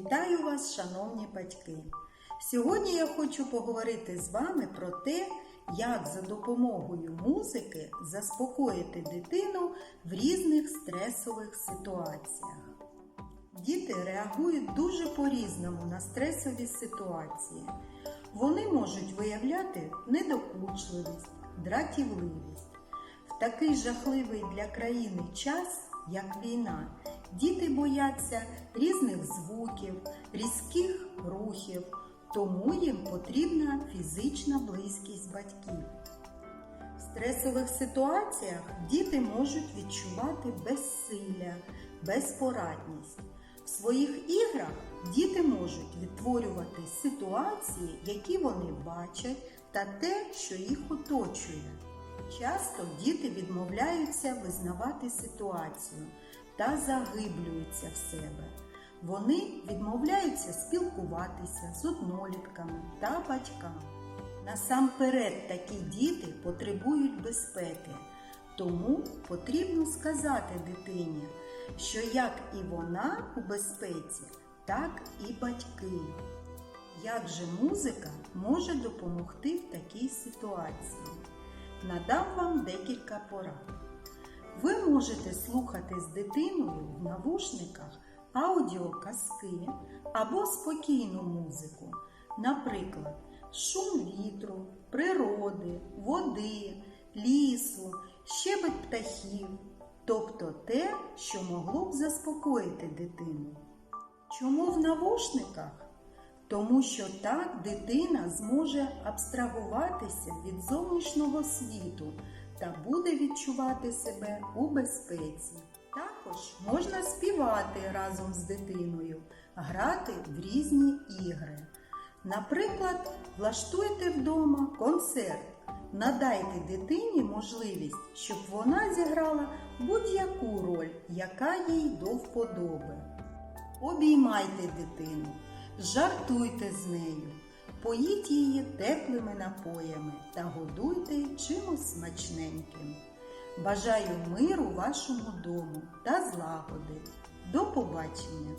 Вітаю вас, шановні батьки! Сьогодні я хочу поговорити з вами про те, як за допомогою музики заспокоїти дитину в різних стресових ситуаціях. Діти реагують дуже по-різному на стресові ситуації. Вони можуть виявляти недокучливість, дратівливість. В такий жахливий для країни час, як війна, діти бояться різних звуків, різких рухів, тому їм потрібна фізична близькість батьків. В стресових ситуаціях діти можуть відчувати безсилля, безпорадність. В своїх іграх діти можуть відтворювати ситуації, які вони бачать, та те, що їх оточує. Часто діти відмовляються визнавати ситуацію та заглиблюються в себе. Вони відмовляються спілкуватися з однолітками та батьками. Насамперед такі діти потребують безпеки, тому потрібно сказати дитині, що як і вона у безпеці, так і батьки. Як же музика може допомогти в такій ситуації? Надам вам декілька порад. Ви можете слухати з дитиною в навушниках аудіоказки або спокійну музику, наприклад, шум вітру, природи, води, лісу, щебет птахів, тобто те, що могло б заспокоїти дитину. Чому в навушниках? Тому що так дитина зможе абстрагуватися від зовнішнього світу та буде відчувати себе у безпеці. Також можна співати разом з дитиною, грати в різні ігри. Наприклад, влаштуйте вдома концерт. Надайте дитині можливість, щоб вона зіграла будь-яку роль, яка їй до вподоби. Обіймайте дитину, жартуйте з нею, поїть її теплими напоями та годуйте чимось смачненьким. Бажаю миру вашому дому та злагоди. До побачення!